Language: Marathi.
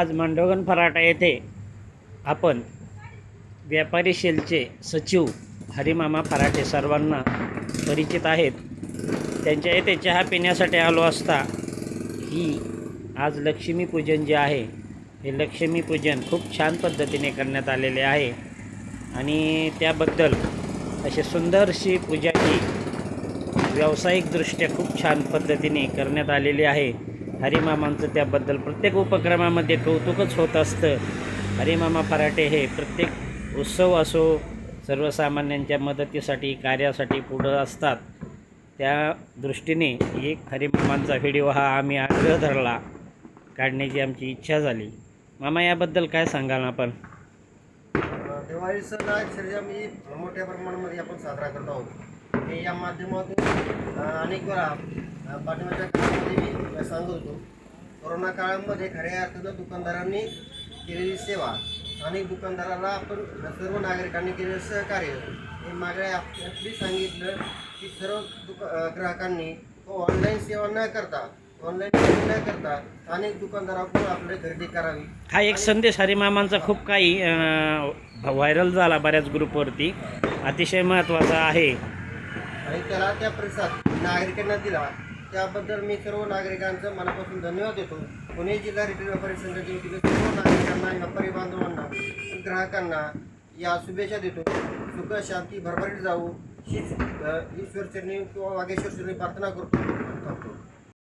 आज मांडवगण फराटा येथे आपण व्यापारी सेलचे सचिव हरिमामा फराटे सर्वांना परिचित आहेत. त्यांच्या येथे चहा पिण्यासाठी आलो असता ही आज लक्ष्मीपूजन जे आहे हे लक्ष्मीपूजन खूप छान पद्धतीने करण्यात आलेले आहे. आणि त्याबद्दल अशी सुंदरशी पूजा ही व्यावसायिकदृष्ट्या खूप छान पद्धतीने करण्यात आलेली आहे. हरिमामांचं त्याबद्दल प्रत्येक उपक्रमामध्ये कौतुकच होत असतं. हरिमामा फराटे हे प्रत्येक उत्सव असो सर्वसामान्यांच्या मदतीसाठी कार्यासाठी पुढं असतात. त्या दृष्टीने एक हरिमामांचा व्हिडिओ हा आम्ही आग्रह धरला. काढण्याची आमची इच्छा झाली. मामा याबद्दल काय सांगाल आपण? दिवाळी सण हा अक्षरशः मी मोठ्या प्रमाणामध्ये आपण साजरा करत आहोत. हे या माध्यमातून अनेक वेळा पाठिंबाच्या काळामध्ये मी सांगत होतो कोरोना काळामध्ये खऱ्या अर्थानं दुकानदारांनी केलेली सेवा अनेक दुकानदाराला आपण सर्व नागरिकांनी केलेलं सहकार्य हे मागण्या आप- आपली सांगितलं की सर्व दुका ग्राहकांनी ऑनलाईन सेवा न करता ऑनलाईन न करता अनेक दुकानदाराकडून आपल्याला खरेदी करावी. हा एक संदेश हरिमामांचा खूप काही व्हायरल झाला बऱ्याच ग्रुपवरती. अतिशय महत्त्वाचा आहे. आणि त्याला त्या प्रतिसाद नागरिकांना दिला. त्याबद्दल मी सर्व नागरिकांचं मनापासून धन्यवाद देतो. पुणे जिल्हा रिटेल व्यापारी संघाच्या वतीने सर्व नागरिकांना व्यापारी बांधवांना ग्राहकांना या शुभेच्छा देतो. सुख शांती भरभरीत जाऊ. हीच ईश्वर चरणी किंवा वागेश्वर चरणी प्रार्थना करतो.